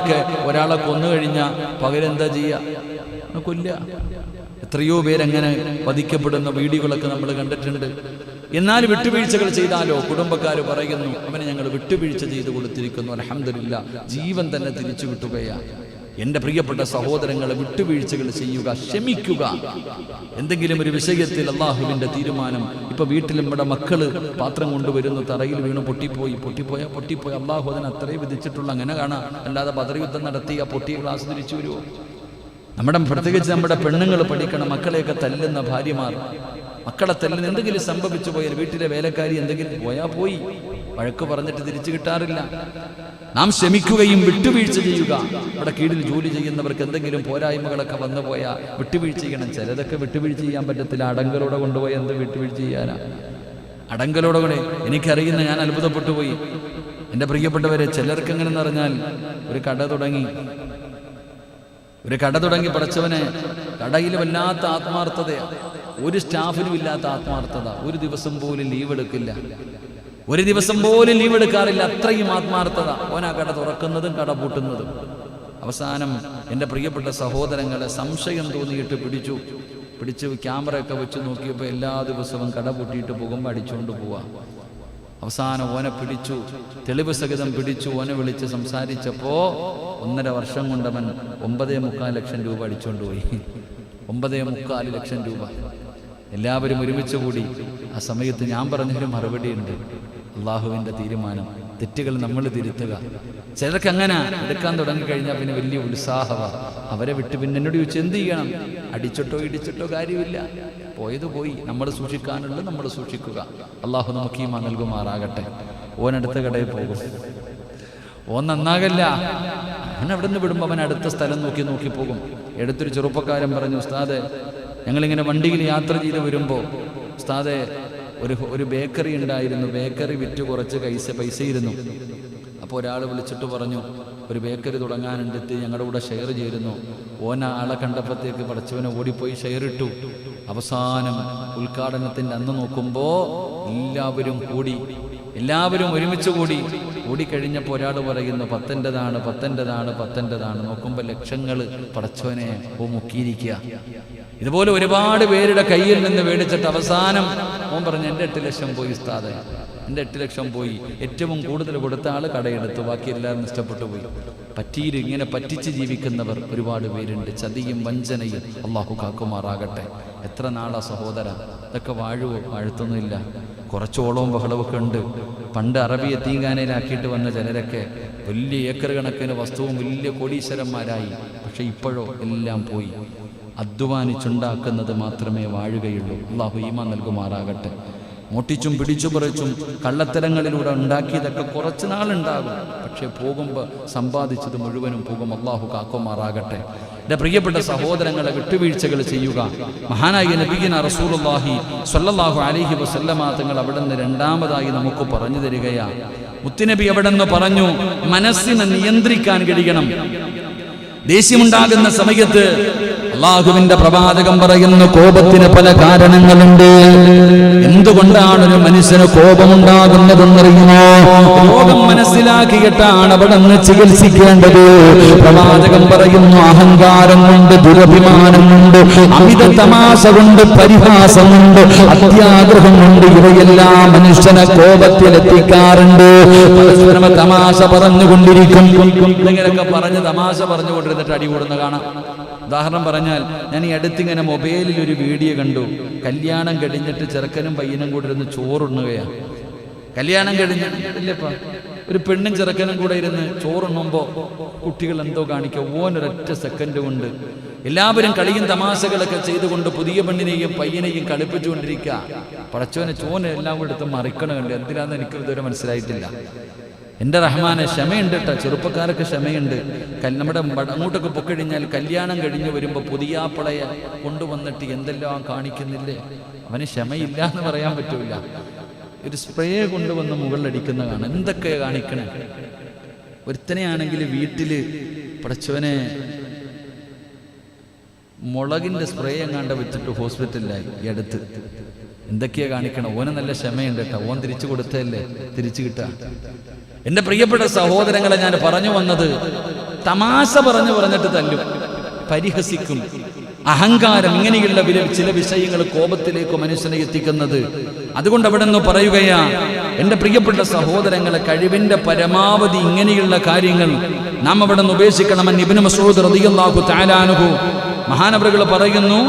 നാട്ടിലൊക്കെ ഒരാളെ കൊന്നു കഴിഞ്ഞാൽ പകരെന്താ ചെയ്യുക കൊല്ല. എത്രയോ പേരങ്ങനെ വധിക്കപ്പെടുന്ന വീഡിയോകളൊക്കെ നമ്മൾ കണ്ടിട്ടുണ്ട്. എന്നാൽ വിട്ടുവീഴ്ചകൾ ചെയ്താലോ? കുടുംബക്കാർ പറയുന്നു അവനെ ഞങ്ങൾ വിട്ടുവീഴ്ച ചെയ്ത് കൊടുത്തിരിക്കുന്നു. അലഹമില്ല ജീവൻ തന്നെ തിരിച്ചു കിട്ടുകയാ. എന്റെ പ്രിയപ്പെട്ട സഹോദരങ്ങളെ വിട്ടുവീഴ്ചകൾ ചെയ്യുക ക്ഷമിക്കുക. എന്തെങ്കിലും ഒരു വിഷയത്തിൽ അള്ളാഹുവിന്റെ തീരുമാനം ഇപ്പൊ വീട്ടിലും ഇവിടെ മക്കൾ പാത്രം കൊണ്ടുവരുന്നു തറയിൽ വീണ് പൊട്ടിപ്പോയി പൊട്ടിപ്പോയ പൊട്ടിപ്പോയി. അള്ളാഹു അതിന് അത്രയും വിധിച്ചിട്ടുള്ള. അങ്ങനെ കാണാം അല്ലാതെ ബദറയുദ്ധം നടത്തി ആ പൊട്ടിയ ക്ലാസ് തിരിച്ചു വരുമോ നമ്മുടെ പ്രത്യേകിച്ച് നമ്മുടെ പെണ്ണുങ്ങൾ പഠിക്കണം മക്കളെയൊക്കെ തല്ലുന്ന ഭാര്യമാർ. മക്കളെ തല്ലുന്ന എന്തെങ്കിലും സംഭവിച്ചു പോയാൽ വീട്ടിലെ വേലക്കാരി എന്തെങ്കിലും പോയാ പോയി. വഴക്ക് പറഞ്ഞിട്ട് തിരിച്ചു കിട്ടാറില്ല. നാം ശ്രമിക്കുകയും വിട്ടുവീഴ്ച ചെയ്യുക. അവിടെ കീഴിൽ ജോലി ചെയ്യുന്നവർക്ക് എന്തെങ്കിലും പോരായ്മകളൊക്കെ വന്നു പോയാൽ വിട്ടുവീഴ്ച ചെയ്യണം. ചിലതൊക്കെ വിട്ടുവീഴ്ച ചെയ്യാൻ പറ്റത്തില്ല. അടങ്കലോടെ കൊണ്ടുപോയി എന്ത് വിട്ടുവീഴ്ച ചെയ്യാനാ? അടങ്കലോടെ കൂടെ എനിക്കറിയുന്ന ഞാൻ അത്ഭുതപ്പെട്ടു പോയി. എന്റെ പ്രിയപ്പെട്ടവരെ ചിലർക്ക് എങ്ങനെ പറഞ്ഞാൽ ഒരു കട തുടങ്ങി. ഒരു കട തുടങ്ങി പഠിച്ചവനെ കടയിൽ വല്ലാത്ത ആത്മാർത്ഥതയാണ് ഒരു സ്റ്റാഫിനും ഇല്ലാത്ത ആത്മാർത്ഥത. ഒരു ദിവസം പോലും ലീവ് എടുക്കില്ല. ഒരു ദിവസം പോലും ലീവ് എടുക്കാറില്ല. അത്രയും ആത്മാർത്ഥത. ഓനാ കട തുറക്കുന്നതും കട പൂട്ടുന്നതും. അവസാനം എന്റെ പ്രിയപ്പെട്ട സഹോദരങ്ങളെ സംശയം തോന്നിയിട്ട് പിടിച്ചു. പിടിച്ച് ക്യാമറയൊക്കെ വെച്ച് നോക്കിയപ്പോൾ എല്ലാ ദിവസവും കട പൂട്ടിയിട്ട് പോകുമ്പോൾ അടിച്ചുകൊണ്ട് പോവാ. അവസാനം ഓനെ പിടിച്ചു. തെളിവ് സഹിതം പിടിച്ചു. ഓനെ വിളിച്ച് സംസാരിച്ചപ്പോൾ ഒന്നര വർഷം കൊണ്ടവൻ ഒമ്പതേ മുക്കാൽ ലക്ഷം രൂപ അടിച്ചുകൊണ്ട് പോയി. ഒമ്പതേ മുക്കാൽ ലക്ഷം രൂപ. എല്ലാവരും ഒരുമിച്ച് കൂടി. ആ സമയത്ത് ഞാൻ പറഞ്ഞൊരു മറുപടിയുണ്ട്. അള്ളാഹുവിന്റെ തീരുമാനം. തെറ്റുകൾ നമ്മൾ തിരുത്തുക. ചിലർക്ക് അങ്ങനെ എടുക്കാൻ തുടങ്ങിക്കഴിഞ്ഞാൽ പിന്നെ വലിയ ഉത്സാഹവ. അവരെ വിട്ട് പിന്നെ എന്നോട് ചോദിച്ചു എന്ത് ചെയ്യണം? അടിച്ചിട്ടോ ഇടിച്ചിട്ടോ കാര്യമില്ല. പോയത് പോയി. നമ്മൾ സൂക്ഷിക്കാനുള്ളത് നമ്മൾ സൂക്ഷിക്കുക. അള്ളാഹു നമുക്ക് ഈ നൽകുമാറാകട്ടെ. ഓനടുത്ത കടയിൽ പോകും. ഓൻ നന്നാകല്ല. അവൻ അവിടെ നിന്ന് വിടുമ്പോൾ അവൻ അടുത്ത സ്ഥലം നോക്കി നോക്കി പോകും. എടുത്തൊരു ചെറുപ്പക്കാരൻ പറഞ്ഞു ഉസ്താദെ ഞങ്ങളിങ്ങനെ വണ്ടിയിൽ യാത്ര ചെയ്ത് വരുമ്പോൾ ഉസ്താദെ ഒരു ഒരു ബേക്കറി ഉണ്ടായിരുന്നു. ബേക്കറി വിറ്റ് കുറച്ച് പൈസ ഇരുന്നു. അപ്പോൾ ഒരാൾ വിളിച്ചിട്ട് പറഞ്ഞു ഒരു ബേക്കറി തുടങ്ങാനുണ്ടെത്തി ഞങ്ങളുടെ കൂടെ ഷെയർ ചേരുന്നു ഓന ആളെ കണ്ടപ്പോഴത്തേക്ക് പടച്ചവനെ ഓടിപ്പോയി ഷെയർ ഇട്ടു. അവസാനം ഉദ്ഘാടനത്തിന്റെ അന്ന് നോക്കുമ്പോൾ എല്ലാവരും കൂടി എല്ലാവരും ഒരുമിച്ച് കൂടി ഓടിക്കഴിഞ്ഞപ്പോൾ ഒരാൾ പറയുന്നു പത്തന്റെതാണ് പത്തന്റെതാണ് പത്തന്റെതാണ്. നോക്കുമ്പോൾ ലക്ഷങ്ങൾ പടച്ചവനെ ഓ മുക്കിയിരിക്കുക ഇതുപോലെ ഒരുപാട് പേരുടെ കയ്യിൽ നിന്ന് മേടിച്ചിട്ട് അവസാനം ഓൻ പറഞ്ഞു എന്റെ എട്ട് ലക്ഷം പോയി ഉസ്താദ്. എന്റെ എട്ട് ലക്ഷം പോയി. ഏറ്റവും കൂടുതൽ കൊടുത്ത ആൾ കടയെടുത്തു. ബാക്കി എല്ലാവരും നഷ്ടപ്പെട്ടു പോയി. പറ്റിയിൽ ഇങ്ങനെ പറ്റിച്ച് ജീവിക്കുന്നവർ ഒരുപാട് പേരുണ്ട്. ചതിയും വഞ്ചനയും അള്ളാഹു കാക്കുമാറാകട്ടെ. എത്ര നാളാ സഹോദര? ഇതൊക്കെ വാഴുവോ? വാഴ്ത്തൊന്നുമില്ല. കുറച്ചോളവും ബഹളവൊക്കെ ഉണ്ട്. പണ്ട് അറബി എത്തീങ്കാനയിലാക്കിയിട്ട് വന്ന ചിലരൊക്കെ വലിയ ഏക്കർ കണക്കിന് വസ്തുവും വലിയ കോടീശ്വരന്മാരായി. പക്ഷെ ഇപ്പോഴോ എല്ലാം പോയി. അധ്വാനിച്ചുണ്ടാക്കുന്നത് മാത്രമേ വാഴുകയുള്ളൂ. അള്ളാഹു ഈമ നൽകുമാറാകട്ടെ. മുട്ടിച്ചും പിടിച്ചു പറിച്ചും കള്ളത്തരങ്ങളിലൂടെ ഉണ്ടാക്കിയതൊക്കെ കുറച്ച് നാളുണ്ടാകും. പക്ഷെ പോകുമ്പോൾ സമ്പാദിച്ചത് മുഴുവനും പോകും അള്ളാഹു കാക്കുമാറാകട്ടെ. എന്റെ പ്രിയപ്പെട്ട സഹോദരങ്ങളെ വിട്ടുവീഴ്ചകൾ ചെയ്യുക. മഹാനായ നബീന റസൂലുള്ളാഹി സ്വല്ലല്ലാഹു അലൈഹി വസല്ലമ തങ്ങൾ അവിടെ നിന്ന് രണ്ടാമതായി നമുക്ക് പറഞ്ഞു തരികയാണ് മുത്തുനബി അവിടെ നിന്ന് പറഞ്ഞു മനസ്സിനെ നിയന്ത്രിക്കാൻ കഴിയണം. ദേഷ്യമുണ്ടാകുന്ന സമയത്ത് അള്ളാഹുവിന്റെ പ്രവാചകം പറയുന്നു കോപത്തിന് പല കാരണങ്ങളുണ്ട്. എന്തുകൊണ്ടാണ് ഒരു മനുഷ്യന് കോപമുണ്ടാകുന്നതെന്നറിയുമോ? രോഗം മനസ്സിലാക്കിയിട്ടാണ് അവിടെ നിന്ന് ചികിത്സിക്കേണ്ടത്. പ്രവാചകം പറയുന്നു അഹങ്കാരം കൊണ്ട് ദുരഭിമാനം കൊണ്ട് അമിത തമാശ കൊണ്ട് പരിഹാസമുണ്ട് കൊണ്ട് അത്യാഗ്രഹം കൊണ്ട് ഇവയെല്ലാം മനുഷ്യനെ കോപത്തിലെത്തിക്കാറുണ്ട് തമാശ പറഞ്ഞുകൊണ്ടിരിക്കും. ഇങ്ങനെയൊക്കെ പറഞ്ഞ് തമാശ പറഞ്ഞുകൊണ്ടിരുന്നിട്ട് അടി കൂടുന്ന കാണാം. ഉദാഹരണം പറഞ്ഞാൽ ഞാൻ ഈ അടുത്തിങ്ങനെ മൊബൈലിൽ ഒരു വീഡിയോ കണ്ടു. കല്യാണം കഴിഞ്ഞിട്ട് ചെറുക്കനും പയ്യനും കൂടെ ഇരുന്ന് ചോറുണ്ണുകയാണ്. കല്യാണം കഴിഞ്ഞ് ഇല്ലപ്പാ ഒരു പെണ്ണും ചെറുക്കനും കൂടെ ഇരുന്ന് ചോറുണ്ണുമ്പോൾ കുട്ടികൾ എന്തോ കാണിക്കുക ഓനൊരൊറ്റ സെക്കൻഡ് കൊണ്ട്. എല്ലാവരും കളിയും തമാശകളൊക്കെ ചെയ്തുകൊണ്ട് പുതിയ പെണ്ണിനെയും പയ്യനെയും കളിപ്പിച്ചുകൊണ്ടിരിക്കുക. പടച്ചോനെ ചോനെ എല്ലാം കൂടെ എടുത്ത് മറിക്കണമുണ്ട് എന്തിനാന്ന് എനിക്ക് ഇതുവരെ മനസ്സിലായിട്ടില്ല. എന്റെ റഹ്മാനെ ക്ഷമയുണ്ട് ചെറുപ്പക്കാർക്ക് ക്ഷമയുണ്ട്. നമ്മുടെ അങ്ങോട്ടൊക്കെ പൊക്കഴിഞ്ഞാൽ കല്യാണം കഴിഞ്ഞ് വരുമ്പോൾ പുതിയാപ്പിളയെ കൊണ്ടുവന്നിട്ട് എന്തെല്ലാം കാണിക്കുന്നില്ലേ? അവന് ക്ഷമയില്ല എന്ന് പറയാൻ പറ്റൂല. ഒരു സ്പ്രേ കൊണ്ടുവന്ന് മുകളിലടിക്കുന്ന കാണാം എന്തൊക്കെ കാണിക്കണേ? ഒരുത്തനെയാണെങ്കിൽ വീട്ടിൽ പടച്ചവനെ മുളകിന്റെ സ്പ്രേ എങ്ങാണ്ട് വെച്ചിട്ട് ഹോസ്പിറ്റലിലായി അടുത്ത്. എന്തൊക്കെയാ കാണിക്കണം? ഓന് നല്ല ക്ഷമയുണ്ട് കേട്ടോ. ഓൻ തിരിച്ചു കൊടുത്തല്ലേ തിരിച്ചു കിട്ടാ എന്റെ പ്രിയപ്പെട്ട സഹോദരങ്ങളെ ഞാൻ പറഞ്ഞു വന്നത് തമാശ പറഞ്ഞു പറഞ്ഞിട്ട് തല്ലും. പരിഹസിക്കും. അഹങ്കാരം ഇങ്ങനെയുള്ള ചില വിഷയങ്ങൾ കോപത്തിലേക്ക് മനുഷ്യനെ എത്തിക്കുന്നത്. അതുകൊണ്ട് അവിടെ നിന്ന് പറയുകയാ എന്റെ പ്രിയപ്പെട്ട സഹോദരങ്ങളെ കഴിവിന്റെ പരമാവധി ഇങ്ങനെയുള്ള കാര്യങ്ങൾ നാം അവിടെ നിന്ന് ഉപേക്ഷിക്കണമെന്ന് ഇബിന് മസൂദ് റതിയല്ലാഹു താലാനുഹു മഹാനവറുകൾ പറയുന്നു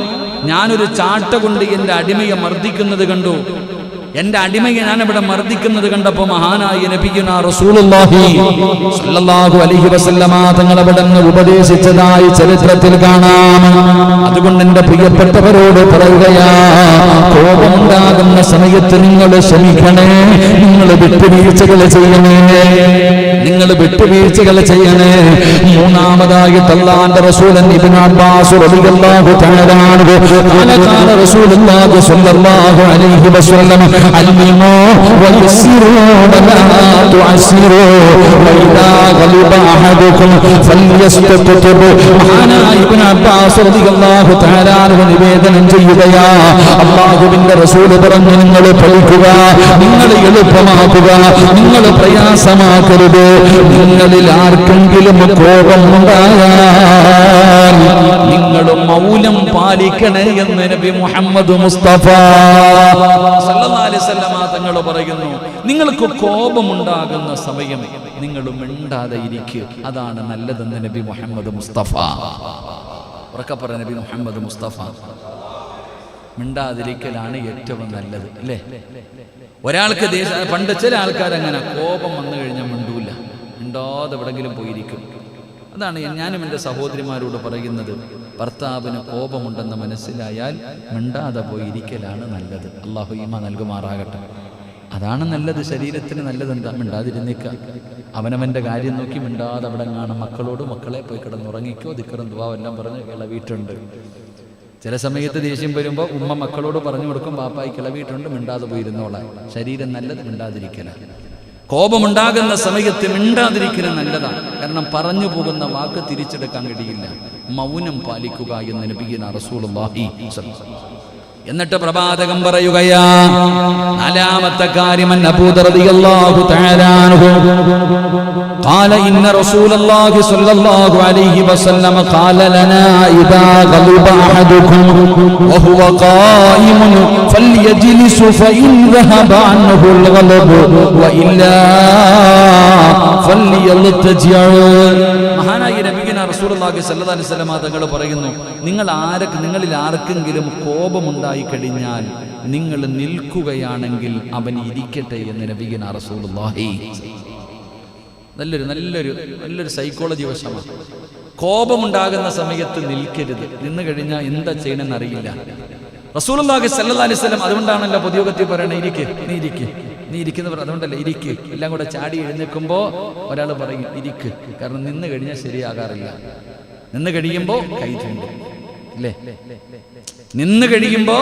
ഞാനൊരു ചാട്ട കൊണ്ട് എന്റെ അടിമയെ മർദ്ദിക്കുന്നത് കണ്ടു. എന്റെ അടിമയെ ഞാൻ ഇവിടെ മർദ്ദിക്കുന്നത് കണ്ടപ്പോ മഹാനായ നബിയുന റസൂലുള്ളാഹി സ്വല്ലല്ലാഹു അലൈഹി വസല്ലമ തങ്ങൾ അവിടെ നിന്ന് ഉപദേശിച്ചതായി ചരിത്രത്തിൽ കാണാം. അതുകൊണ്ട് എന്റെ പ്രിയപ്പെട്ടവരോട് പറയുകയാ കോപമുണ്ടാകുന്ന സമയത്ത് നിങ്ങൾ ക്ഷമിക്കണേ നിങ്ങൾ വിട്ടുവീഴ്ചകൾ ചെയ്യണേ നിങ്ങൾ വിട്ടുവീഴ്ചകൾ ചെയ്യണേ. മൂന്നാമതായി തല്ലാന്റെ റസൂലൻ ഇബ്നു അബ്ബാസ് റളിയല്ലാഹു തആല ഖാല റസൂലുള്ളാഹി സ്വല്ലല്ലാഹു അലൈഹി വസല്ലം അൽമിമു വയസ്സിറു വലാ തുഅസ്സിറു വഇദാ ഗളിബ അഹദുക്കും ഫൽയസ്തഖിബ് മഹാനായ ഇബ്നു അബ്ബാസ് റളിയല്ലാഹു തആല അൻഹു നിവേദനം ചെയ്യുകയാ. അല്ലാഹുവിന്റെ റസൂൽ പറഞ്ഞു നിങ്ങൾ പഠിക്കുക നിങ്ങൾ എളുപ്പമാക്കുക നിങ്ങൾ പ്രയാസമാക്കരുത്. നിങ്ങളിൽ ആർക്കെങ്കിലും കോപമുണ്ടായാൽ നിങ്ങൾ മൗനം പാലിക്കണേ എന്ന് നബി മുഹമ്മദ് മുസ്തഫ. സല്ലല്ലാഹു അലൈഹി വസല്ലമ തങ്ങൾ പറയുന്നു നിങ്ങൾക്ക് കോപമുണ്ടാകുന്ന സമയം നിങ്ങൾ മിണ്ടാതെ ഇരിക്കുക അതാണ് നല്ലതെന്ന് നബി മുഹമ്മദ് മുസ്തഫ. ഉറക്കപ്പറ നബി മുഹമ്മദ് മുസ്തഫ. മിണ്ടാതിരിക്കലാണ് ഏറ്റവും നല്ലത് അല്ലേ? ഒരാൾക്ക് ദേശ പണ്ട് ചില ആൾക്കാരങ്ങനെ കോപം വന്നു കഴിഞ്ഞാൽ മിണ്ടൂല. മിണ്ടാതെ എവിടെങ്കിലും പോയിരിക്കും. അതാണ് ഞാനും എന്റെ സഹോദരിമാരോട് പറയുന്നത്? ഭർത്താവിന് കോപമുണ്ടെന്ന് മനസ്സിലായാൽ മിണ്ടാതെ പോയിരിക്കലാണ് നല്ലത്. അള്ളാഹു ഈമ നൽകുമാറാകട്ടെ. അതാണ് നല്ലത്. ശരീരത്തിന് നല്ലതെന്താ? മിണ്ടാതിരുന്നേക്ക. അവനവന്റെ കാര്യം നോക്കി മിണ്ടാതെ അവിടെ കാണും. മക്കളോട് മക്കളെ പോയി കിടന്നുറങ്ങിക്കോ. ദിക്കറും ദുവാവെല്ലാം പറഞ്ഞ് വീട്ടുണ്ട് ചില സമയത്ത് ദേഷ്യം വരുമ്പോൾ ഉമ്മ മക്കളോട് പറഞ്ഞു കൊടുക്കും പാപ്പായി കിളവിയിട്ടുണ്ട്. മിണ്ടാതെ പോയിരുന്നോളാം. ശരീരം നല്ലത് മിണ്ടാതിരിക്കല. കോപമുണ്ടാകുന്ന സമയത്ത് മിണ്ടാതിരിക്കുന്നത് നല്ലതാണ് കാരണം പറഞ്ഞു പോകുന്ന വാക്ക് തിരിച്ചെടുക്കാൻ കഴിയില്ല മൗനം പാലിക്കുക എന്ന് നബിയന വസല്ലം. എന്നിട്ട് പ്രവാചകം പറയുകയാ നാലാമത്തെ കാര്യം അൻ അബൂ ദർ റളിയല്ലാഹു തആല അൻഹു قال إن رسول الله صلى الله عليه وسلم قال لنا إذا غضب أحدكم وهو قائم فليجلس فإن ذهب عنه الغضب وإلا فليلتجع മഹാനായ നബിഗന റസൂലുള്ളാഹി സ്വല്ലല്ലാഹി അലൈഹി വസല്ലമ തങ്ങൾ പറയുന്നു നിങ്ങൾ ആരൊക്കെ നിങ്ങളിൽ ആർക്കെങ്കിലും കോപമുണ്ടായി കഴിഞ്ഞാൽ നിങ്ങൾ നിൽക്കുകയാണെങ്കിൽ അവൻ ഇരിക്കട്ടെ എന്ന് നബിഗന റസൂലുള്ളാഹി. നല്ലൊരു നല്ലൊരു നല്ലൊരു സൈക്കോളജി വശമാണ്. കോപമുണ്ടാകുന്ന സമയത്ത് നിൽക്കരുത്. നിന്ന് കഴിഞ്ഞാൽ എന്താ ചെയ്യണമെന്ന് അറിയില്ല റസൂലുള്ളാഹി സല്ലല്ലാഹി അലൈഹി വസല്ലം അതുകൊണ്ടാണല്ലോ പൊതുയോഗത്തിൽ പറയണേ ഇരിക്കേ നീ ഇരിക്ക്. നീ ഇരിക്കുന്നവർ അതുകൊണ്ടല്ലേ ഇരിക്ക്. എല്ലാം കൂടെ ചാടി എഴുന്നേൽക്കുമ്പോൾ ഒരാൾ പറയും ഇരിക്ക്. കാരണം നിന്ന് കഴിഞ്ഞാൽ ശരിയാകാറില്ല. നിന്ന് കഴിയുമ്പോൾ കൈ ചൂണ്ടും. അല്ലേ നിന്ന് കഴിയുമ്പോ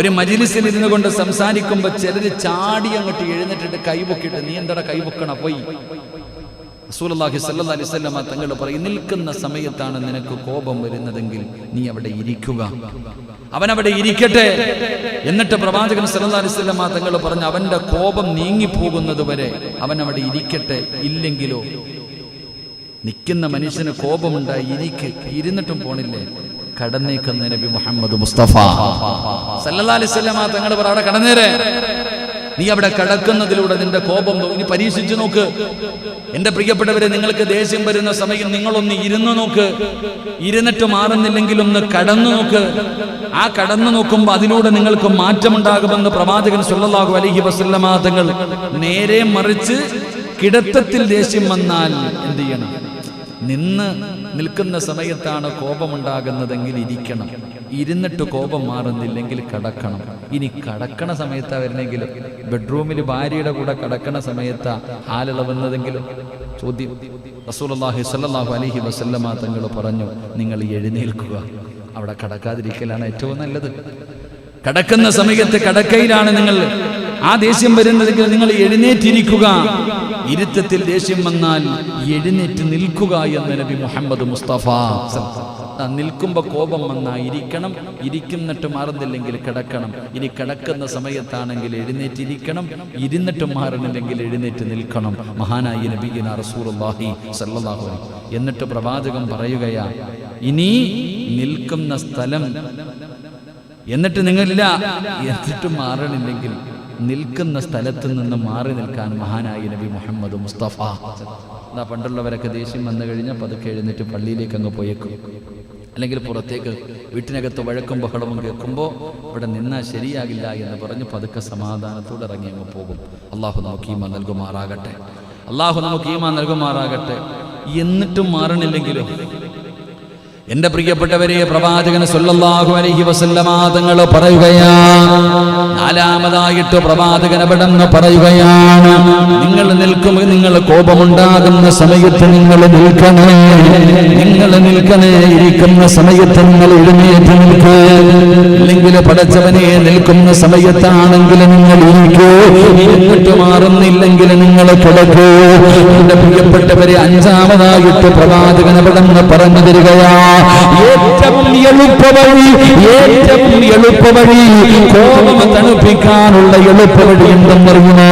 ഒരു മജിലിസിൽ ഇരുന്ന് കൊണ്ട് സംസാരിക്കുമ്പോ ചിലര് ചാടി അങ്ങോട്ട് എഴുന്നേറ്റിട്ട് കൈപൊക്കിട്ട് നീ എന്താ കൈപൊക്കണ പോയി. റസൂലുള്ളാഹി സല്ലാ അലൈഹി വസല്ലമ തങ്ങൾ പറയും നിൽക്കുന്ന സമയത്താണ് നിനക്ക് കോപം വരുന്നതെങ്കിൽ നീ അവിടെ ഇരിക്കുക. അവൻ അവിടെ ഇരിക്കട്ടെ. എന്നിട്ട് പ്രവാചകൻ സല്ലാ അലൈഹി വസല്ലമ തങ്ങൾ പറഞ്ഞു അവന്റെ കോപം നീങ്ങിപ്പോകുന്നത് വരെ അവൻ അവിടെ ഇരിക്കട്ടെ. ഇല്ലെങ്കിലോ നിൽക്കുന്ന മനുഷ്യന് കോപമുണ്ടായി ഇരിക്ക്. ഇരുന്നിട്ടും പോണില്ലേ? കടന്നേക്കുന്ന നബി മുഹമ്മദ് മുസ്തഫ. സല്ലാ അലൈഹി വസല്ലമ തങ്ങൾ പറ അവിടെ കടന്നേരെ. നീ അവിടെ കടക്കുന്നതിലൂടെ നിന്റെ കോപം ഇനി പരീക്ഷിച്ചു നോക്ക്. എന്റെ പ്രിയപ്പെട്ടവരെ നിങ്ങൾക്ക് ദേഷ്യം വരുന്ന സമയം നിങ്ങളൊന്ന് ഇരുന്നു നോക്ക്. ഇരുന്നിട്ട് മാറുന്നില്ലെങ്കിൽ ഒന്ന് കടന്നു നോക്ക്. ആ കടന്നു നോക്കുമ്പോൾ അതിലൂടെ നിങ്ങൾക്ക് മാറ്റമുണ്ടാകുമെന്ന് പ്രവാചകൻ സുല്ലാഹു അലഹി വസല്ലമ തങ്ങൾ നേരെ മറിച്ച് കിടത്തത്തിൽ ദേഷ്യം വന്നാൽ എന്ത് ചെയ്യണം? നിന്ന് നിൽക്കുന്ന സമയത്താണ് കോപമുണ്ടാകുന്നതെങ്കിൽ ഇരിക്കണം. ഇരുന്നിട്ട് കോപം മാറുന്നില്ലെങ്കിൽ കടക്കണം. ഇനി കടക്കണ സമയത്താ വരുന്നെങ്കിലും ബെഡ്റൂമിൽ ഭാര്യയുടെ കൂടെ കടക്കണ സമയത്താ ഹാലിളവുന്നതെങ്കിലും ചോദ്യം. റസൂലുള്ളാഹി സല്ലാഹു അലഹി വസല്ലമ തങ്ങൾ പറഞ്ഞു നിങ്ങൾ എഴുന്നേൽക്കുക. അവിടെ കടക്കാതിരിക്കലാണ് ഏറ്റവും നല്ലത്. കടക്കുന്ന സമയത്ത് കടക്കയിലാണ് നിങ്ങൾ ആ ദേഷ്യം വരുന്നതെങ്കിൽ നിങ്ങൾ എഴുന്നേറ്റിരിക്കുക. ഇരുത്തത്തിൽ ദേഷ്യം വന്നാൽ എഴുന്നേറ്റ് നിൽക്കുക എന്ന് നബി മുഹമ്മദ് മുസ്തഫ നിൽക്കുമ്പോ നിൽക്കുമ്പോൾ കോപം വന്നാ ഇരിക്കണം. ഇരിക്കുന്നിട്ട് മാറുന്നില്ലെങ്കിൽ കിടക്കണം. ഇനി കിടക്കുന്ന സമയത്താണെങ്കിൽ എഴുന്നേറ്റിരിക്കണം ഇരുന്നിട്ട് മാറണില്ലെങ്കിൽ എഴുന്നേറ്റ് നിൽക്കണം. മഹാനായി നബീന സല്ലല്ലാഹു അലൈഹി എന്നിട്ട് പ്രവാചകം പറയുകയാ ഇനി നിൽക്കുന്ന സ്ഥലം എന്നിട്ട് നിങ്ങളില്ല. എന്നിട്ട് മാറണില്ലെങ്കിൽ നിൽക്കുന്ന സ്ഥലത്ത് നിന്ന് മാറി നിൽക്കാൻ മഹാനായി നബി മുഹമ്മദ് മുസ്തഫ. എന്നാ പണ്ടുള്ളവരൊക്കെ ദേഷ്യം വന്നു കഴിഞ്ഞാൽ പതുക്കെ എഴുന്നേറ്റ് പള്ളിയിലേക്ക് അങ്ങ് പോയേക്കും. അല്ലെങ്കിൽ പുറത്തേക്ക് വീട്ടിനകത്ത് വഴക്കും ബഹളവും കേൾക്കുമ്പോൾ ഇവിടെ നിന്നാൽ ശരിയാകില്ല എന്ന് പറഞ്ഞ് പതുക്കെ സമാധാനത്തോടെ ഇറങ്ങി അങ്ങ് പോകും. അള്ളാഹു നമുക്ക് ഈമ നൽകുമാറാകട്ടെ. അള്ളാഹു നമുക്ക് ഈമ നൽകുമാറാകട്ടെ. എന്നിട്ടും മാറണില്ലെങ്കിലും എന്റെ പ്രിയപ്പെട്ടവരെ പ്രവാചകൻ സല്ലല്ലാഹു അലഹി വസല്ലമാതങ്ങൾ പറയുകയാണ്. നാലാമതായിട്ട് പ്രവാചകൻ അവിടെന്ന് പറയുകയാണ് നിങ്ങൾ നിൽക്കുമ്പോൾ നിങ്ങൾ കോപമുണ്ടാകുന്ന സമയത്ത് നിങ്ങൾ നിൽക്കണേ. നിങ്ങൾ നിൽക്കണേ ഇരിക്കുന്ന സമയത്ത് നിങ്ങൾ എഴുന്നേറ്റ് നിൽക്കേ. അല്ലെങ്കിൽ പടച്ചവനെ നിൽക്കുന്ന സമയത്താണെങ്കിൽ നിങ്ങൾ ഇരിക്കൂ. എന്നിട്ട് മാറുന്നില്ലെങ്കിൽ നിങ്ങൾ കിടക്കൂ. എന്റെ പ്രിയപ്പെട്ടവരെ അഞ്ചാമതായിട്ട് പ്രവാചകൻ അവിടെന്ന് പറഞ്ഞു തരികയാ ഏറ്റവും എളുപ്പവഴി ഏറ്റവും എളുപ്പവഴി കോപം തണുപ്പിക്കാനുള്ള എളുപ്പവഴി എന്തെന്നറിയുമോ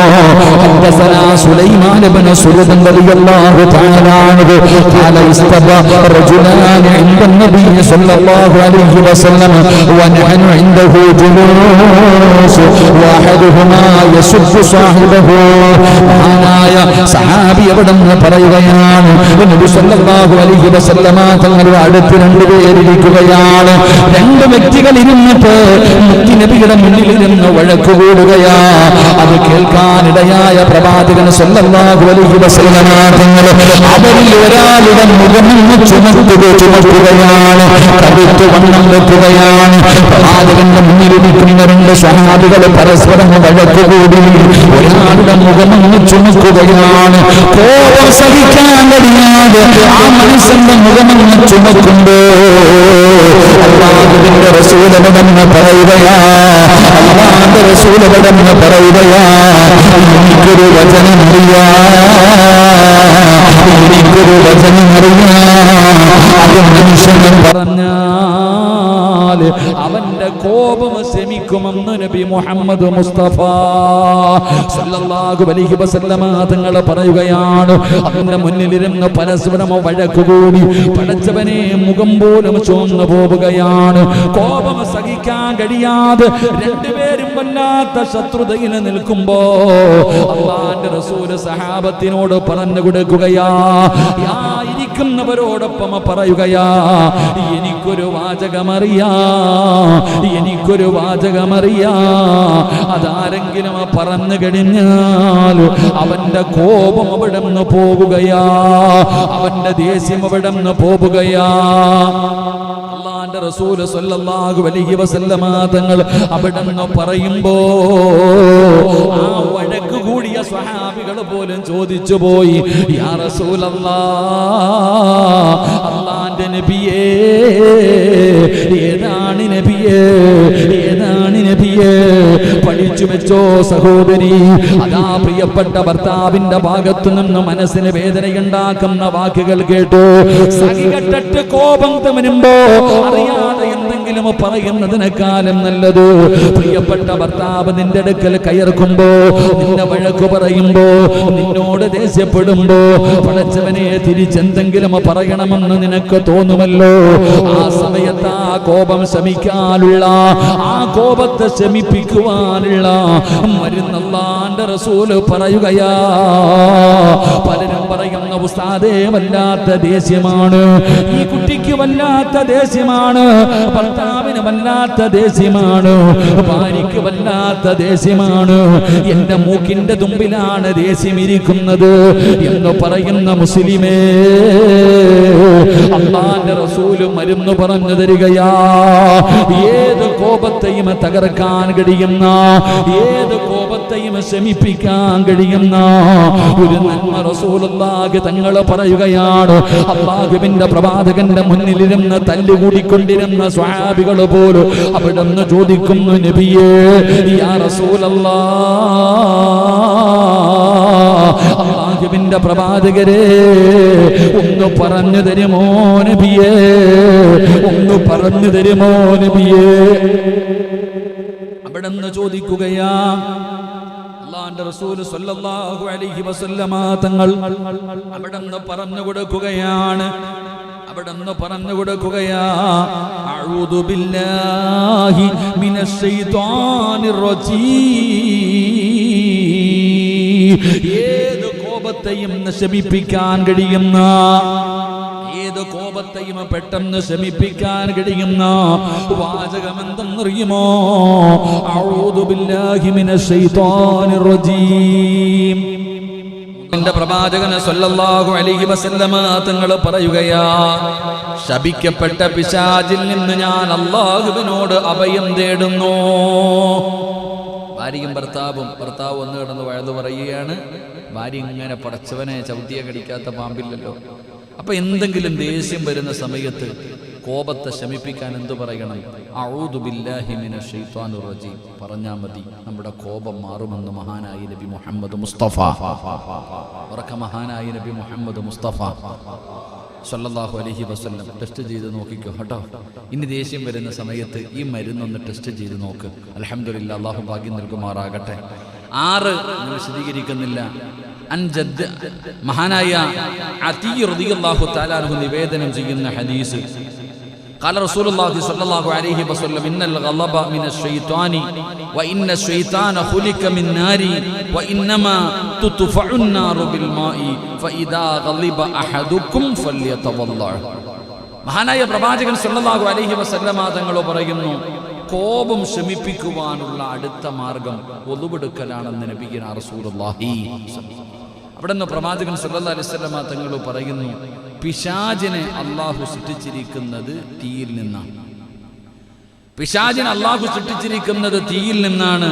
حدثنا سليمان بن سرد رضي الله تعالى عنه قال استبى رجلان عند النبي صلى الله عليه وسلم ونحن عنده جلوس واحدهما يسب صاحبه മഹാനായ സഹാബി എവിടെന്ന് പറയുകയാണ്? തങ്ങളുടെ അടുത്ത് രണ്ടുപേരിരിക്കുകയാണ് രണ്ട് വ്യക്തികൾ ഇരുന്നിട്ട് നബിയുടെ മുന്നിൽ നിന്ന് വഴക്ക് കൂടുകയാ. അത് കേൾക്കാനിടയായ പ്രവാചകൻ സല്ലല്ലാഹു അലൈഹി വസല്ലമ തങ്ങൾ അവരിൽ ഒരാളുടെ മുഖം ചുമത്തുക ചുമക്കുകയാണ്. കടുത്തു വണ്ണം വെക്കുകയാണ്. പ്രവാചകന്റെ മുന്നിൽ ഇരിക്കുന്ന രണ്ട് സഹാബികൾ പരസ്പരം വഴക്കുകൂടി ഒരാളുടെ മുഖം ചുമക്കുകയാണ് കോപം സഹിക്കാൻ കഴിയാതെ ആ മനുഷ്യന്റെ മുഖമങ്ങ് ചുമക്കുമ്പോ അള്ളാഹുവിന്റെ തന്നെ പറയുകയാ. അള്ളാഹുന്റെ തന്നെ പറയുകയാ. എനിക്കൊരു വചനം അറിയാ. എനിക്കൊരു വചനം അറിയാ. അത് മനുഷ്യനും പറഞ്ഞാൽ അവന്റെ കോപം ശമിക്കുമെന്ന് നബി മുഹമ്മദ് മുസ്തഫ സല്ലല്ലാഹു അലൈഹി വസല്ലമ പറയുകയാണ്. അതിന്റെ മുന്നിലിരുന്ന് പരസ്പരം വഴക്കുകൂടി പടച്ചവനെ മുഖം പോലും ചുവന്നു പോവുകയാണ്. കോപം സഹിക്കാൻ കഴിയാതെ രണ്ടുപേരും വല്ലാത്ത ശത്രുതയിൽ നിൽക്കുമ്പോ അള്ളാന്റെ റസൂൽ സഹാബത്തിനോട് പറഞ്ഞു കൊടുക്കുകയാ യാ പറയുകയാ എനിക്കൊരു വാചകമറിയാ എനിക്കൊരു വാചകമറിയാ. അതാരെങ്കിലും പറഞ്ഞു കഴിഞ്ഞാൽ അവന്റെ കോപം അവിടെ നിന്ന് പോവുകയാ അവന്റെ ദേഷ്യം അവിടെ നിന്ന് പോവുകയാ. അള്ളാന്റെ റസൂൽ സല്ലല്ലാഹു അലൈഹി വസല്ലമ തങ്ങൾ അവിടെ നിന്ന് പറയുമ്പോ ആ വഴക്ക് കൂടിയ സ്വഹാബികൾ പോലും ചോദിച്ചു പോയി യാ റസൂലല്ലാ അള്ളാന്റെ നബിയേ ഏതാണ് നബിയേ ഏതാണ് നബിയേ? വെച്ചോ സഹോദരി? അതാ പ്രിയപ്പെട്ട ഭർത്താവിന്റെ ഭാഗത്തു നിന്ന് മനസ്സിന് വേദനയുണ്ടാക്കുന്ന വാക്കുകൾ കേട്ടു. കോപം തമരുമ്പോ അറിയാതെ എന്തെങ്കിലും പറയുന്നതിനേക്കാളും നല്ലത്. പ്രിയപ്പെട്ട ഭർത്താവ് നിന്റെ അടുക്കൽ കയർക്കുമ്പോ നിന്നെ വഴക്കു പറയുമ്പോ നിന്നോട് ദേഷ്യപ്പെടുമ്പോ പടച്ചവനെ തിരിച്ചെന്തെങ്കിലും പറയണമെന്ന് നിനക്ക് തോന്നുമല്ലോ? ആ സമയത്ത് ആ കോപം ശമിക്കാനുള്ള ആ കോപത്തെ ശമിപ്പിക്കുവാനുള്ള മരുന്നല്ലാന്റെ റസൂൽ പറയുകയാ. പലരും പറയുന്ന ഉസ്താദേ വല്ലാത്ത ദേഷ്യമാണ്. ഈ കുട്ടിക്ക് വല്ലാത്ത ദേഷ്യമാണ്. ഭർത്താവിന് വല്ലാത്ത ദേഷ്യമാണ്? ഭാര്യയ്ക്ക് വല്ലാത്ത ദേഷ്യമാണ്? എന്റെ മൂക്കിന്റെ തുമ്പിലാണ് ദേഷ്യം ഇരിക്കുന്നത് എന്ന് പറയുന്ന മുസ്ലിമേ അള്ളാന്റെ റസൂൽ മരുന്ന് പറഞ്ഞു തരികയാ. ഏത് കോപത്തെയും തകർക്കാൻ കഴിയുന്ന ഏത് കോപത്തെയും ശമിപ്പിക്കാൻ കഴിയുന്ന? ഒരു നന്മ റസൂലുള്ളാഹി തങ്ങൾ പറയുകയാണ്. അള്ളാഹുവിന്റെ പ്രവാചകന്റെ മുന്നിലിരുന്ന് തല്ലുകൂടിക്കൊണ്ടിരുന്ന സ്വാബികൾ പോലും അവിടെ നിന്ന് ചോദിക്കുന്നു നബിയേ യാ റസൂലല്ലാ അള്ളാഹുവിന്റെ പ്രവാചകരെ ഒന്ന് പറഞ്ഞു തരുമോ നബിയേ? ഒന്ന് പറഞ്ഞു തരുമോ നബിയേ? അവിടെ നിന്ന് ചോദിക്കുകയാ അള്ളാന്റെ റസൂൽ സല്ലല്ലാഹു അലൈഹി വസല്ലമ തങ്ങൾ അവിടെ പറഞ്ഞു കൊടുക്കുകയാണ്. അവിടെ പറഞ്ഞു കൊടുക്കുകയാ അഊദു ബില്ലാഹി മിനശ് ശൈത്വാനിർ റജീം. ഏത് കോപത്തെയും നശിപ്പിക്കാൻ കഴിയുന്ന കോപത്തെയും പെട്ടെന്ന് ശമിപ്പിക്കാൻ കഴിയുന്ന വാചകം എന്തെന്നറിയുമോ എന്റെ പ്രവാചകന് സൊല്ലാഹു അലൈഹി വസല്ലമ പറയുകയാ ശപിക്കപ്പെട്ട പിശാചിൽ നിന്ന് ഞാൻ അള്ളാഹുവിനോട് അഭയം തേടുന്നു. ഭാര്യയും ഭർത്താവും ഭർത്താവ് ഒന്ന് കിടന്ന് വഴുതു പറയുകയാണ്. ഭാര്യ ഇങ്ങനെ പടച്ചവനെ ചവിട്ടിയെ കടിക്കാത്ത പാമ്പില്ലല്ലോ. അപ്പൊ എന്തെങ്കിലും ദേഷ്യം വരുന്ന സമയത്ത് കോപത്തെ ശമിപ്പിക്കാൻ എന്തു പറയണം? റജീം. പറഞ്ഞാൽ മതി നമ്മുടെ കോപം മാറുമെന്ന് മഹാനായി നബി മുഹമ്മദ് മുസ്തഫ. ഉറക്ക മഹാനായി നബി മുഹമ്മദ് മുസ്തഫ. സല്ലാഹു അലഹി വസ്ല്ലം ടെസ്റ്റ് ചെയ്ത് നോക്കിക്കോ കേട്ടോ. ഇനി ദേഷ്യം വരുന്ന സമയത്ത് ഈ മരുന്നൊന്ന് ടെസ്റ്റ് ചെയ്ത് നോക്ക്. അലഹമില്ല അള്ളാഹു ഭാഗ്യം നൽകുമാറാകട്ടെ. ആറ് നിങ്ങൾ വിശദീകരിക്കുന്നില്ല. അൻജദ് മഹാനായ അതീ റളിയല്ലാഹു തആല അൻഹു നിവേദനം ചെയ്യുന്ന ഹദീസ് قال رسول الله صلى الله عليه وسلم إن الغضب من الشيطان وإن الشيطان خلق من نار وإنما تطفع النار بالماء فإذا غضب أحدكم فليتضلع മഹാനായ പ്രവാചകൻ സല്ലല്ലാഹു അലൈഹി വസല്ലമ തങ്ങൾ പറയുന്നു കോപം ശമിപ്പിക്കുവാനുള്ള അടുത്ത മാർഗം ഒതുവെടുക്കലാണെന്ന് നബിഗിന റസൂലുള്ളാഹി അവിടെ നിന്ന് പ്രവാചകൻ അലൈഹി വസല്ലമ തങ്ങൾ പറയുന്നു പിശാജിനെ അള്ളാഹു സൃഷ്ടിച്ചിരിക്കുന്നത് തീയിൽ നിന്നാണ്. പിശാചിനെ അള്ളാഹു സൃഷ്ടിച്ചിരിക്കുന്നത് തീയിൽ നിന്നാണ്.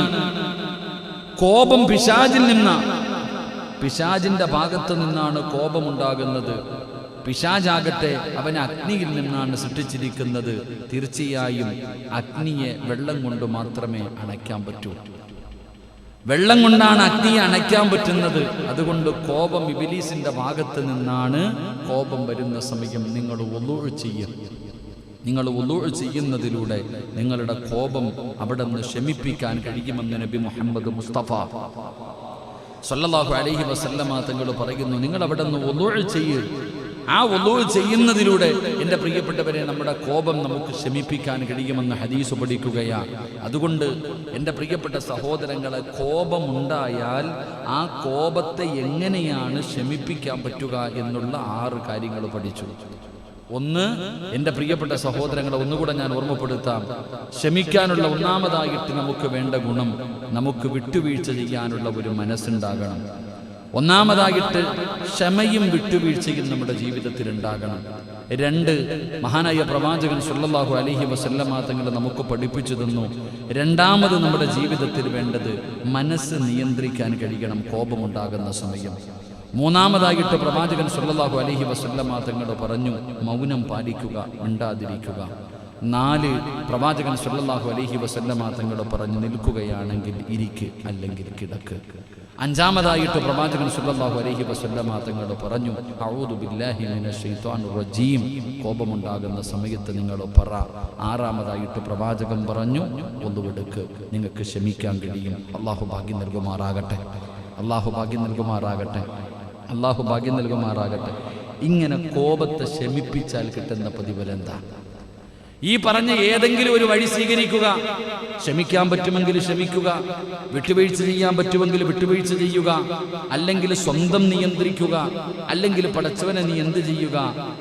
കോപം പിശാജിൽ നിന്നാണ് പിശാജിന്റെ ഭാഗത്തു നിന്നാണ് കോപമുണ്ടാകുന്നത്. പിശാചാകട്ടെ അവൻ അഗ്നിയിൽ നിന്നാണ് സൃഷ്ടിച്ചിരിക്കുന്നത്. തീർച്ചയായും അഗ്നിയെ വെള്ളം കൊണ്ട് മാത്രമേ അണയ്ക്കാൻ പറ്റൂ. വെള്ളം കൊണ്ടാണ് അഗ്നിയെ അണയ്ക്കാൻ പറ്റുന്നത്. അതുകൊണ്ട് കോപം ഇബിലീസിന്റെ ഭാഗത്ത് നിന്നാണ് കോപം വരുന്ന സമയം നിങ്ങൾ ഒലൂഴ് ചെയ്യുക. നിങ്ങൾ ഒലൂഴ് ചെയ്യുന്നതിലൂടെ നിങ്ങളുടെ കോപം അവിടെ നിന്ന് ശമിപ്പിക്കാൻ കഴിയുമെന്ന് നബി മുഹമ്മദ് മുസ്തഫ സല്ലല്ലാഹു അലൈഹി വസല്ലമ തങ്ങൾ പറയുന്നു. നിങ്ങൾ അവിടെ നിന്ന് ഒന്നൂഴ് ചെയ്യ് ആ ഒലൂഴ് ചെയ്യുന്നതിലൂടെ എന്റെ പ്രിയപ്പെട്ടവരെ നമ്മുടെ കോപം നമുക്ക് ശമിപ്പിക്കാൻ കഴിയുമെന്ന് ഹദീസ് പഠിക്കുകയാണ് അതുകൊണ്ട് എന്റെ പ്രിയപ്പെട്ട സഹോദരങ്ങളെ കോപമുണ്ടായാൽ ആ കോപത്തെ എങ്ങനെയാണ് ശമിപ്പിക്കാൻ പറ്റുക എന്നുള്ള ആറ് കാര്യങ്ങൾ പഠിച്ചു. ഒന്ന് എന്റെ പ്രിയപ്പെട്ട സഹോദരങ്ങളെ ഒന്നുകൂടെ ഞാൻ ഓർമ്മപ്പെടുത്താം. ക്ഷമിക്കാനുള്ള ഒന്നാമതായിട്ട് നമുക്ക് വേണ്ട ഗുണം നമുക്ക് വിട്ടുവീഴ്ച ചെയ്യാനുള്ള ഒരു മനസ്സുണ്ടാകണം. ഒന്നാമതായിട്ട് ക്ഷമയും വിട്ടുവീഴ്ചയും നമ്മുടെ ജീവിതത്തിൽ ഉണ്ടാകണം രണ്ട് മഹാനായ പ്രവാചകൻ സുല്ലാഹു അലൈഹി വസല്ലമ തങ്ങൾ നമുക്ക് പഠിപ്പിച്ചു തന്നു. രണ്ടാമത് നമ്മുടെ ജീവിതത്തിൽ വേണ്ടത് മനസ്സ് നിയന്ത്രിക്കാൻ കഴിയണം കോപമുണ്ടാകുന്ന സമയം. മൂന്നാമതായിട്ട് പ്രവാചകൻ സുല്ലാഹു അലൈഹി വസല്ലമ തങ്ങൾ പറഞ്ഞു മൗനം പാലിക്കുക മിണ്ടാതിരിക്കുക. നാല് പ്രവാചകൻ സുല്ലാഹു അലൈഹി വസല്ലമ തങ്ങൾ പറഞ്ഞു നിൽക്കുകയാണെങ്കിൽ ഇരിക്ക് അല്ലെങ്കിൽ കിടക്ക്. അഞ്ചാമതായിട്ട് പ്രവാചകൻ സുല്ലാഹു അലഹി വസല്ലമ തങ്ങൾ പറഞ്ഞു റജീം. കോപമുണ്ടാകുന്ന സമയത്ത് നിങ്ങൾ പറ. ആറാമതായിട്ട് പ്രവാചകൻ പറഞ്ഞു ഒന്നുകൊടുക്ക് നിങ്ങൾക്ക് ക്ഷമിക്കാൻ കഴിയും. അള്ളാഹു ഭാഗ്യം നൽകുമാറാകട്ടെ. അള്ളാഹു ഭാഗ്യം നൽകുമാറാകട്ടെ. അള്ളാഹു ഭാഗ്യം നൽകുമാറാകട്ടെ. ഇങ്ങനെ കോപത്തെ ശമിപ്പിച്ചാൽ കിട്ടുന്ന പ്രതിഫലം ഈ പറഞ്ഞ ഏതെങ്കിലും ഒരു വഴി സ്വീകരിക്കുക. ക്ഷമിക്കാൻ പറ്റുമെങ്കിൽ ക്ഷമിക്കുക. വിട്ടുവീഴ്ച ചെയ്യാൻ പറ്റുമെങ്കിൽ വിട്ടുവീഴ്ച ചെയ്യുക. അല്ലെങ്കിൽ സ്വന്തം നിയന്ത്രിക്കുക. അല്ലെങ്കിൽ പടച്ചവനെ നീ എന്ത് ചെയ്യുക?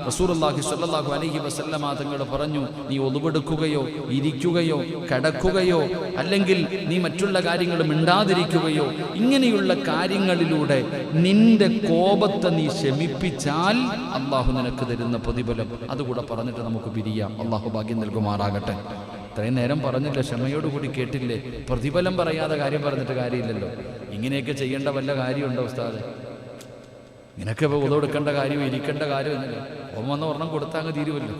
റസൂർല്ലാഹി സ്വല്ലല്ലാഹു അലഹി വസല്ലമ തങ്ങൾ പറഞ്ഞു നീ ഒതുവെടുക്കുകയോ ഇരിക്കുകയോ കിടക്കുകയോ അല്ലെങ്കിൽ നീ മറ്റുള്ള കാര്യങ്ങൾ മിണ്ടാതിരിക്കുകയോ ഇങ്ങനെയുള്ള കാര്യങ്ങളിലൂടെ നിന്റെ കോപത്തെ നീ ക്ഷമിപ്പിച്ചാൽ അള്ളാഹു നിനക്ക് തരുന്ന പ്രതിഫലം. അതുകൂടെ പറഞ്ഞിട്ട് നമുക്ക് പിരിയാം. അള്ളാഹു ഭാഗ്യം നൽകുമാറാകട്ടെ ഇത്രയും നേരം പറഞ്ഞില്ല ക്ഷമയോടുകൂടി കേട്ടില്ലേ പ്രതിഫലം പറയാതെ കാര്യം പറഞ്ഞിട്ട് കാര്യമില്ലല്ലോ. ഇങ്ങനെയൊക്കെ ചെയ്യേണ്ട വല്ല കാര്യമുണ്ടോ ഉസ്താദ്? ഇങ്ങനെയൊക്കെ ഇപ്പോൾ ഉതവെടുക്കേണ്ട കാര്യം ഇരിക്കേണ്ട കാര്യമൊന്നുമില്ല ഓം വന്ന ഒരെണ്ണം കൊടുത്താൽ അങ്ങ് തീരുമല്ലോ.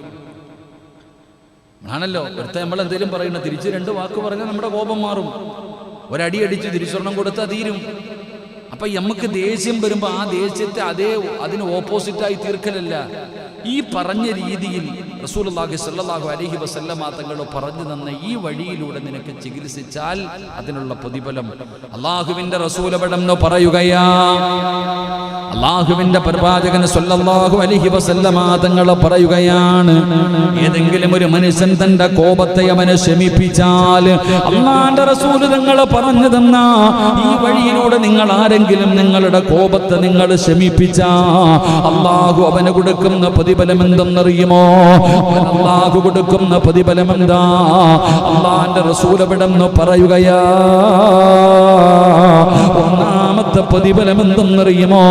ആണല്ലോ ഒരുത്ത നമ്മൾ എന്തെങ്കിലും പറയുന്നത് തിരിച്ച് രണ്ട് വാക്ക് പറഞ്ഞാൽ നമ്മുടെ കോപം മാറും. ഒരടി അടിച്ച് തിരിച്ചൊരെണ്ണം കൊടുത്താൽ തീരും. അപ്പൊ നമുക്ക് ദേഷ്യം വരുമ്പോൾ ആ ദേഷ്യത്തെ അതേ അതിന് ഓപ്പോസിറ്റായി തീർക്കലല്ല. ഈ പറഞ്ഞ രീതിയിൽ റസൂലുള്ളാഹി സ്വല്ലല്ലാഹു അലൈഹി വസല്ലമ തങ്ങൾ പറഞ്ഞു തന്ന ഈ വഴിയിലൂടെ നിനക്ക് ചികിത്സിച്ചാൽ അതിനുള്ള പ്രതിഫലം അള്ളാഹുവിന്റെ റസൂലപടം പറയുകയാ. അള്ളാഹുവിന്റെ പ്രവാചകൻ സ്വല്ലല്ലാഹു അലൈഹി വസല്ലമ തങ്ങൾ പറയുകയാണ് ഏതെങ്കിലും ഒരു മനുഷ്യൻ തന്റെ കോപത്തെ അവനെ ശമിപ്പിച്ചാൽ അള്ളാന്റെ റസൂൽ തങ്ങൾ പറഞ്ഞു തന്ന ഈ വഴിയിലൂടെ നിങ്ങൾ ആരെങ്കിലും നിങ്ങളുടെ കോപത്തെ നിങ്ങൾ ശമിപ്പിച്ചാ അള്ളാഹു അവന് കൊടുക്കുന്ന പ്രതിഫലം എന്തെന്നറിയുമോ അവൻ അള്ളാഹു കൊടുക്കുന്ന പ്രതിഫലം എന്താ അള്ളാന്റെ എന്ന് പറയുകയാ? ഒന്നാമത്തെ പ്രതിഫലം എന്തെന്നറിയുമോ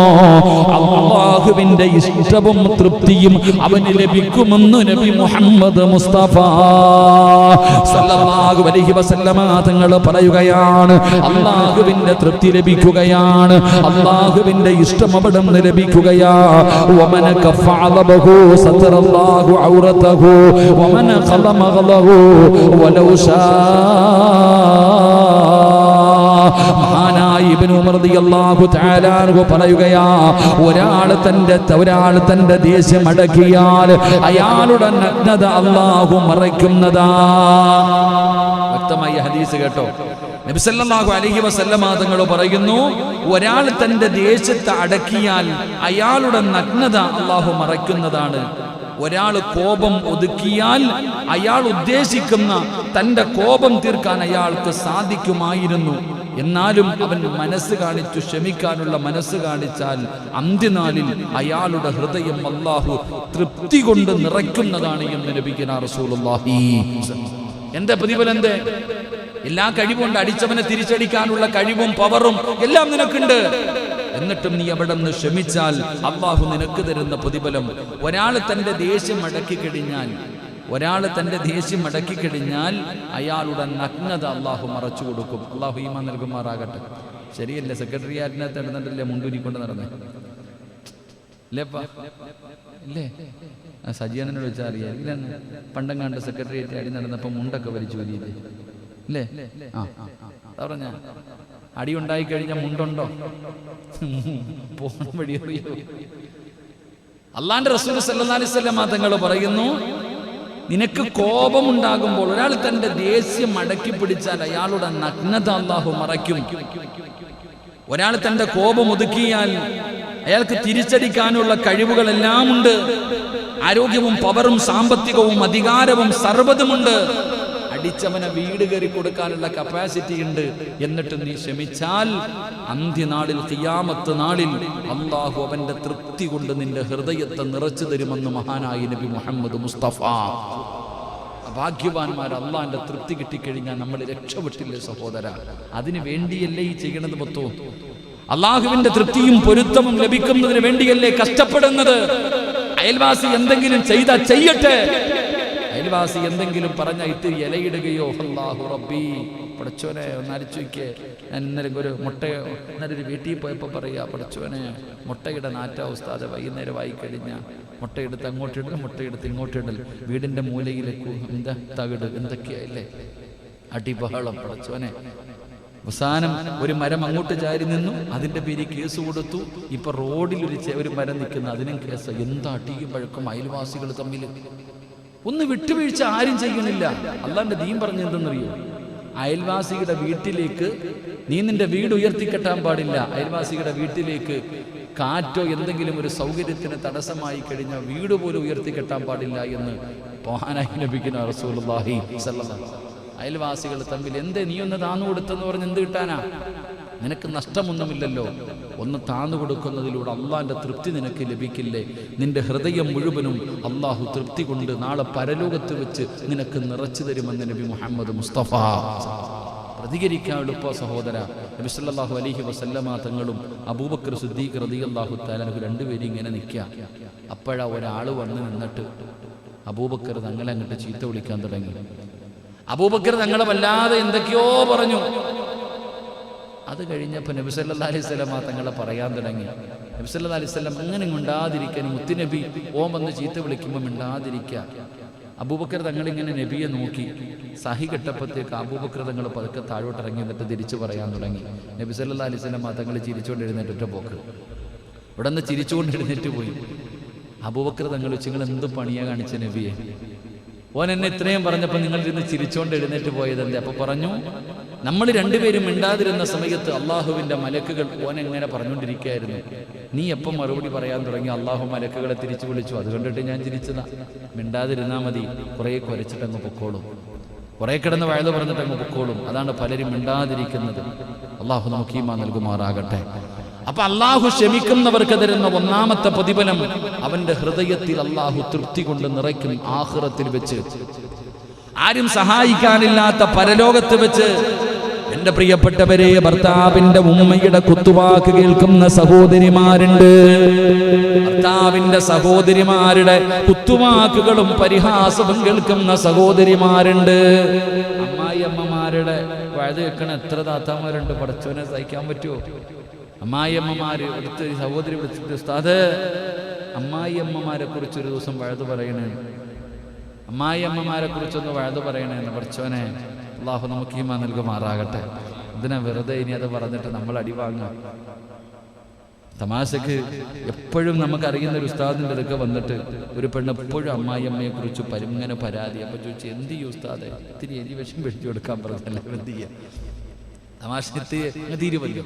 അള്ളാഹുവിന്റെ ഇഷ്ടവും തൃപ്തിയും അവന് ലഭിക്കുമെന്ന് നബി മുഹമ്മദ് മുസ്തഫ സല്ലല്ലാഹു അലൈഹി വസല്ലമ തങ്ങൾ പറയുകയാണ്. അള്ളാഹുവിന്റെ തൃപ്തി ലഭിക്കുകയാണ്. അള്ളാഹുവിന്റെ ഇഷ്ടം അവിടെ നിന്ന് ലഭിക്കുകയാ. വമന കഫഅലബഹു സതറല്ലാഹു ഔറതഹു. വമന ഖലമഗലഹു വലൗ ശാ മഹാനായ ഇബ്നു ഉമർ റളിയല്ലാഹു തആല അൻഹു പറയുകയാ ഒരാൾ തന്റെ ഒരാൾ തന്റെ ദേഷ്യം അടക്കിയാൽ അയാളുടെ നഗ്നത അല്ലാഹു മറയ്ക്കുന്നതാ. വ്യക്തമായി ഹദീസ് കേട്ടോ? നബിസല്ലാഹു അലഹി അലൈഹി വസല്ലമ തങ്ങൾ പറയുന്നു ഒരാൾ തന്റെ ദേശത്തെ അടക്കിയാൽ അയാളുടെ നഗ്നത അള്ളാഹു മറയ്ക്കുന്നതാണ്. ഒരാൾ കോപം ഒതുക്കിയാൽ അയാൾ ഉദ്ദേശിക്കുന്ന തന്റെ കോപം തീർക്കാൻ അയാൾക്ക് സാധിക്കുമായിരുന്നു. എന്നാലും അവൻ മനസ്സ് കാണിച്ചു ക്ഷമിക്കാനുള്ള മനസ്സ് കാണിച്ചാൽ അന്ത്യനാളിൽ അയാളുടെ ഹൃദയം അള്ളാഹു തൃപ്തി കൊണ്ട് നിറയ്ക്കുന്നതാണ് എന്ന് ലഭിക്കുന്ന റസൂലുള്ളാഹി എന്താ പ്രതിഫലം? എന്തേ എല്ലാ കഴിവുണ്ട് അടിച്ചവനെ തിരിച്ചടിക്കാനുള്ള കഴിവും പവറും എല്ലാം നിനക്കുണ്ട്. എന്നിട്ടും നീ അവിടെ നിന്ന് ക്ഷമിച്ചാൽ അള്ളാഹു നിനക്ക് തരുന്ന പ്രതിഫലം ഒരാൾ തന്റെ ദേഷ്യം അടക്കി കഴിഞ്ഞാൽ ഒരാൾ തന്റെ ദേഷ്യം മടക്കി കഴിഞ്ഞാൽ അയാളുടെ നഗ്നത അള്ളാഹു മറച്ചു കൊടുക്കും. അള്ളാഹു ഈമ നൽകുമാറാകട്ടെ. ശരിയല്ലേ? സെക്രട്ടറിയാറ്റിനകത്ത് നടന്നിട്ടല്ലേ മുണ്ടൂരിക്കൊണ്ട് നടന്നേ? ഇല്ലേപ്പാ ഇല്ലേ? ആ സജീവനോട് വെച്ചാൽ അറിയാം. ഇല്ല കണ്ട സെക്രട്ടേറിയറ്റ് അടി നടന്നപ്പോൾ മുണ്ടൊക്കെ വലിച്ചു വലിയില്ലേ? അല്ലേ ആ പറഞ്ഞ. അടി ഉണ്ടായി കഴിഞ്ഞാൽ മുണ്ടുണ്ടോ? പോണ വഴി അറിയോ അള്ളാന്റെ റസൂൽ സല്ലല്ലാഹു അലൈഹി വസല്ലം തങ്ങൾ പറയുന്നു നിനക്ക് കോപമുണ്ടാകുമ്പോൾ ഒരാൾ തന്റെ ദേഷ്യം അടക്കി പിടിച്ചാൽ അയാളുടെ നഗ്നത അള്ളാഹു മറയ്ക്കും. ഒരാൾ തന്റെ കോപം ഒതുക്കിയാൽ അയാൾക്ക് തിരിച്ചടിക്കാനുള്ള കഴിവുകളെല്ലാം ഉണ്ട്. ആരോഗ്യവും പവറും സാമ്പത്തികവും അധികാരവും സർവതുമുണ്ട്. അടിച്ചവനെ വീട് കയറി കൊടുക്കാനുള്ള കപ്പാസിറ്റി ഉണ്ട്. എന്നിട്ട് നീ ക്ഷമിച്ചാൽ അന്ത്യനാളിൽ ഖിയാമത്ത് നാളിൽ അള്ളാഹു അവന്റെ തൃപ്തി കൊണ്ട് നിന്റെ ഹൃദയത്തെ നിറച്ചു തരുമെന്ന് മഹാനായ നബി മുഹമ്മദ് മുസ്തഫ. ഭാഗ്യവാന്മാർ അള്ളാന്റെ തൃപ്തി കിട്ടിക്കഴിഞ്ഞാൽ നമ്മൾ രക്ഷപ്പെട്ടില്ലേ സഹോദര. അതിനു വേണ്ടിയല്ലേ ഈ ചെയ്യണത് മൊത്തവും അള്ളാഹുവിന്റെ തൃപ്തിയും പൊരുത്തവും ലഭിക്കുന്നതിന് വേണ്ടിയല്ലേ കഷ്ടപ്പെടുന്നത്? അയൽവാസി എന്തെങ്കിലും ചെയ്താൽ ചെയ്യട്ടെ. അയൽവാസി എന്തെങ്കിലും പറഞ്ഞ ഇത്തിരി ഇലയിടുകയോ അള്ളാഹു റബ്ബി പടച്ചോനെ ഒന്ന് അരിച്ചു വയ്ക്കേ. ഞാൻ ഇന്നലെ ഒരു മുട്ട ഇന്നലെ ഒരു വീട്ടിൽ പോയപ്പോൾ പറയുക പടച്ചോനെ മുട്ടയുടെ നാറ്റ ഉസ്താദ് വൈകുന്നേരം ആയി കഴിഞ്ഞാൽ മുട്ടയെടുത്ത് അങ്ങോട്ടിടൽ മുട്ടയെടുത്ത് ഇങ്ങോട്ടിടൽ വീടിന്റെ മൂലയിലേക്ക് എന്താ തകിട് എന്തൊക്കെയായില്ലേ? അടിബഹളം പടച്ചോനെ അവസാനം ഒരു മരം അങ്ങോട്ട് ചാരി നിന്നു അതിന്റെ പേരിൽ കേസ് കൊടുത്തു. ഇപ്പൊ റോഡിൽ ഒരു ഒരു മരം നിൽക്കുന്നു അതിനും കേസ്. എന്താ അടിയും പഴക്കും അയൽവാസികൾ തമ്മിൽ ഒന്ന് വിട്ടുവീഴ്ച ആരും ചെയ്യണില്ല അള്ളാന്റെ ദീൻ പറഞ്ഞ എന്തെന്നറിയോ? അയൽവാസിയുടെ വീട്ടിലേക്ക് നീ നിന്റെ വീട് ഉയർത്തിക്കെട്ടാൻ പാടില്ല. അയൽവാസിയുടെ വീട്ടിലേക്ക് കാറ്റോ എന്തെങ്കിലും ഒരു സൗകര്യത്തിന് തടസ്സമായി കഴിഞ്ഞ വീട് പോലും ഉയർത്തിക്കെട്ടാൻ പാടില്ല എന്ന് പോഹാനായി ലഭിക്കുന്ന അയൽവാസികൾ തമ്മിൽ എന്തേ നീ ഒന്ന് താന്നു കൊടുത്തെന്ന് പറഞ്ഞ് എന്ത് കിട്ടാനാ? നിനക്ക് നഷ്ടമൊന്നുമില്ലല്ലോ. ഒന്ന് താന്നു കൊടുക്കുന്നതിലൂടെ അള്ളാഹിന്റെ തൃപ്തി നിനക്ക് ലഭിക്കില്ലേ? നിന്റെ ഹൃദയം മുഴുവനും അള്ളാഹു തൃപ്തി കൊണ്ട് നാളെ പരലോകത്ത് വെച്ച് നിനക്ക് നിറച്ചു തരുമെന്ന് നബി മുഹമ്മദ് മുസ്തഫ. പ്രതികരിക്കാൻ എളുപ്പ സഹോദര നബി സല്ലല്ലാഹു അലൈഹി വസല്ലമ തങ്ങളും അബൂബക്കർ സിദ്ദീഖ് റളിയല്ലാഹു തആല രണ്ടുപേരും ഇങ്ങനെ നിൽക്കുക അപ്പോഴാ ഒരാൾ വന്ന് നിന്നിട്ട് അബൂബക്കർ തങ്ങളെ അങ്ങോട്ട് ചീത്ത വിളിക്കാൻ തുടങ്ങി. അബൂബക്കർ തങ്ങളെ വല്ലാതെ എന്തൊക്കെയോ പറഞ്ഞു. അത് കഴിഞ്ഞപ്പോൾ നബി അലൈഹി സ്വലമ തങ്ങളെ പറയാൻ തുടങ്ങി. നബി സല്ലല്ലാഹു അലൈഹി സ്വലം അങ്ങനെ മിണ്ടാതിരിക്കാൻ മുത്തുനബി ഓം വന്ന് ചീത്ത വിളിക്കുമ്പോൾ മിണ്ടാതിരിക്കുക അബൂബക്കർ തങ്ങളിങ്ങനെ നബിയെ നോക്കി. സഹി കെട്ടപ്പോഴത്തേക്ക് അബൂബക്കർ തങ്ങൾ പതുക്കെ താഴോട്ട് ഇറങ്ങി എന്നിട്ട് തിരിച്ചു പറയാൻ തുടങ്ങി. നബി സല്ലാ അലൈഹി സ്വലം തങ്ങൾ ചിരിച്ചുകൊണ്ട് എഴുന്നേറ്റ പോക്ക്. ഇവിടെ നിന്ന് ചിരിച്ചുകൊണ്ട് എഴുന്നേറ്റ് പോയി. അബൂബക്കർ തങ്ങൾ വെച്ച് നിങ്ങൾ എന്ത് പണിയാ കാണിച്ച നബിയെ? ഓൻ എന്നെ ഇത്രയും പറഞ്ഞപ്പോൾ നിങ്ങൾ ഇരുന്ന് ചിരിച്ചുകൊണ്ട് എഴുന്നേറ്റ് പോയതെന്തേ അപ്പൊ പറഞ്ഞു നമ്മൾ രണ്ടുപേരും മിണ്ടാതിരുന്ന സമയത്ത് അള്ളാഹുവിന്റെ മലക്കുകൾ ഓൻ എങ്ങനെ പറഞ്ഞുകൊണ്ടിരിക്കുകയായിരുന്നു? നീ എപ്പം മറുപടി പറയാൻ തുടങ്ങി? അള്ളാഹു മലക്കുകളെ തിരിച്ചു വിളിച്ചു. അത് കണ്ടിട്ട് ഞാൻ ചിരിച്ചതാ. മിണ്ടാതിരുന്നാ മതി. കുറേ കുരച്ചിട്ടങ്ങ് പൊക്കോളും. കുറെ കിടന്ന് വയത് പറഞ്ഞിട്ടങ്ങ് പൊക്കോളും. അതാണ് പലരും മിണ്ടാതിരിക്കുന്നത്. അള്ളാഹു നമുക്ക് ഈമാ നൽകുമാറാകട്ടെ. അപ്പൊ അള്ളാഹു ക്ഷമിക്കുന്നവർക്ക് തരുന്ന ഒന്നാമത്തെ പ്രതിഫലം അവന്റെ ഹൃദയത്തിൽ അള്ളാഹു തൃപ്തി കൊണ്ട് നിറയ്ക്കും ആഹ്റത്തിൽ വെച്ച്. ആരും സഹായിക്കാനില്ലാത്ത പരലോകത്ത് വെച്ച്. എന്റെ പ്രിയപ്പെട്ടവരെ ഭർത്താവിന്റെ ഉമ്മയുടെ കുത്തുവാക്ക് കേൾക്കുന്ന സഹോദരിമാരുണ്ട്. ഭർത്താവിന്റെ സഹോദരിമാരുടെ കുത്തുവാക്കുകളും പരിഹാസവും കേൾക്കുന്ന സഹോദരിമാരുണ്ട്. അമ്മായി അമ്മമാരുടെ വഴുതി വെക്കണ എത്ര താത്താമാരുണ്ട്. പഠിച്ചവനെ സഹിക്കാൻ പറ്റുമോ അമ്മായി അമ്മമാര് അടുത്ത് സഹോദരി വിളിച്ചിട്ട് ഉസ്താദ് അമ്മായിയമ്മമാരെ കുറിച്ച് ഒരു ദിവസം വഴുതു പറയണേ. അമ്മായിയമ്മമാരെ കുറിച്ചൊന്ന് വഴുതു പറയണേ എന്ന് പഠിച്ചോനെ അള്ളാഹു നമുക്ക് ഈമാ നൽകുമാറാകട്ടെ. ഇതിനെ വെറുതെ ഇനി അത് പറഞ്ഞിട്ട് നമ്മൾ അടിവാങ്ങാം തമാശക്ക് എപ്പോഴും നമുക്ക് അറിയുന്ന ഒരു ഉസ്താദിന്റെ അടുക്ക വന്നിട്ട് ഒരു പെണ്ണ് എപ്പോഴും അമ്മായി അമ്മയെ കുറിച്ച് പരിങ്ങനെ പരാതി. അപ്പൊ ചോദിച്ചു എന്ത് ചെയ്യും ഉസ്താദെ? ഇത്തിരി എരി വിഷം പിടിച്ചു കൊടുക്കാൻ പറഞ്ഞല്ലേ എന്ത് ചെയ്യാം? തമാശ തീരുമല്ലോ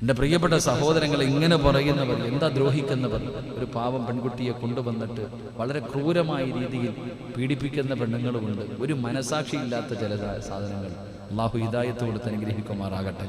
എന്റെ പ്രിയപ്പെട്ട സഹോദരങ്ങൾ ഇങ്ങനെ പറയുന്നവർ എന്താ ദ്രോഹിക്കുന്നവർ? ഒരു പാവം പെൺകുട്ടിയെ കൊണ്ടുവന്നിട്ട് വളരെ ക്രൂരമായ രീതിയിൽ പീഡിപ്പിക്കുന്ന പെണ്ണുങ്ങളുമുണ്ട്. ഒരു മനസാക്ഷി ഇല്ലാത്ത ചില സാധനങ്ങൾ. അള്ളാഹു ഹിദായത്ത് കൊടുത്ത് അനുഗ്രഹിക്കുമാറാകട്ടെ.